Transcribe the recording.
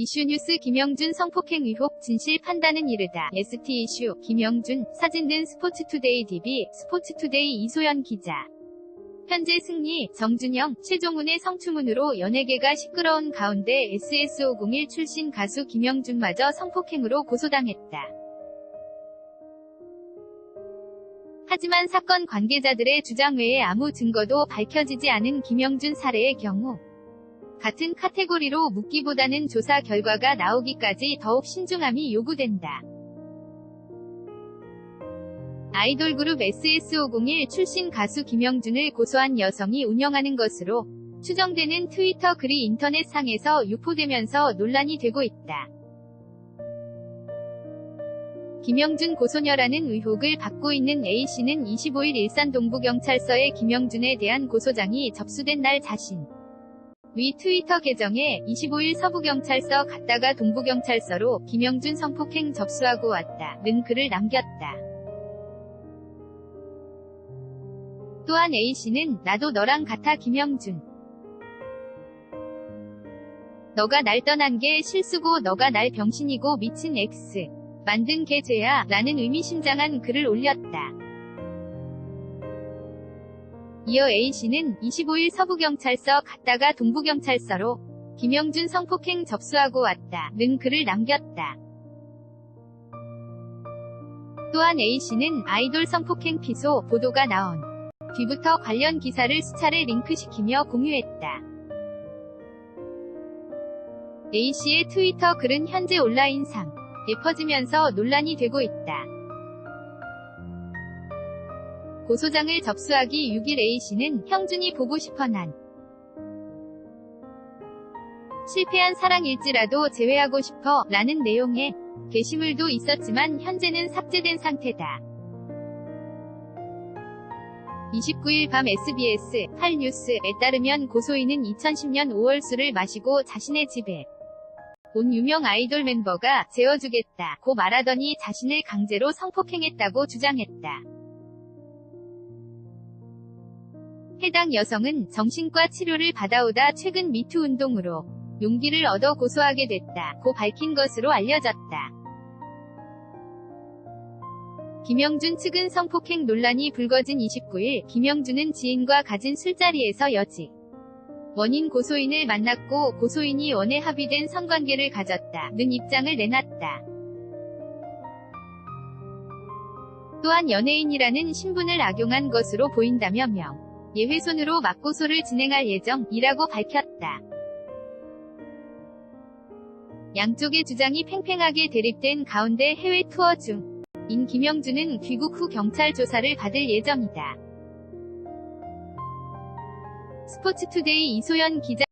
이슈뉴스 김영준 성폭행 의혹 진실 판단은 이르다. ST 이슈 김영준 사진 든 스포츠투데이 DB 스포츠투데이 이소연 기자. 현재 승리, 정준영, 최종훈의 성추문으로 연예계가 시끄러운 가운데 SS501 출신 가수 김영준마저 성폭행으로 고소당했다. 하지만 사건 관계자들의 주장 외에 아무 증거도 밝혀지지 않은 김영준 사례의 경우 같은 카테고리로 묻기보다는 조사 결과가 나오기까지 더욱 신중함이 요구된다. 아이돌 그룹 SS501 출신 가수 김영준을 고소한 여성이 운영하는 것으로 추정되는 트위터 글이 인터넷 상에서 유포되면서 논란이 되고 있다. 김영준 고소녀라는 의혹을 받고 있는 A씨는 25일 일산 동부경찰서에 김영준에 대한 고소장이 접수된 날 자신 위 트위터 계정에 25일 서부경찰서 갔다가 동부경찰서로 김영준 성폭행 접수하고 왔다. 는 글을 남겼다. 또한 A씨는 나도 너랑 같아 김영준. 너가 날 떠난 게 실수고 너가 날 병신이고 미친 X. 만든 개 죄야 라는 의미심장한 글을 올렸다. 이어 A씨는 25일 서부경찰서 갔다가 동부경찰서로 김영준 성폭행 접수하고 왔다. 는 글을 남겼다. 또한 A씨는 아이돌 성폭행 피소 보도가 나온 뒤부터 관련 기사를 수차례 링크시키며 공유했다. A씨의 트위터 글은 현재 온라인상 예퍼지면서 논란이 되고 있다. 고소장을 접수하기 6일 A씨는 형준이 보고 싶어 난 실패한 사랑일지라도 제외하고 싶어 라는 내용의 게시물도 있었지만 현재는 삭제된 상태다. 29일 밤 SBS 8뉴스에 따르면 고소인은 2010년 5월 술을 마시고 자신의 집에 온 유명 아이돌 멤버가 재워주겠다 고 말하더니 자신을 강제로 성폭행했다고 주장했다. 해당 여성은 정신과 치료를 받아오다 최근 미투 운동으로 용기를 얻어 고소하게 됐다 고 밝힌 것으로 알려졌다. 김영준 측은 성폭행 논란이 불거진 29일 김영준은 지인과 가진 술자리에서 여직 원인 고소인을 만났고 고소인이 원에 합의된 성관계를 가졌다는 입장을 내놨다. 또한 연예인이라는 신분을 악용한 것으로 보인다며 명. 예훼손으로 맞고소를 진행할 예정이라고 밝혔다. 양쪽의 주장이 팽팽하게 대립된 가운데 해외 투어 중 인 김영준은 귀국 후 경찰 조사를 받을 예정이다. 스포츠투데이 이소연 기자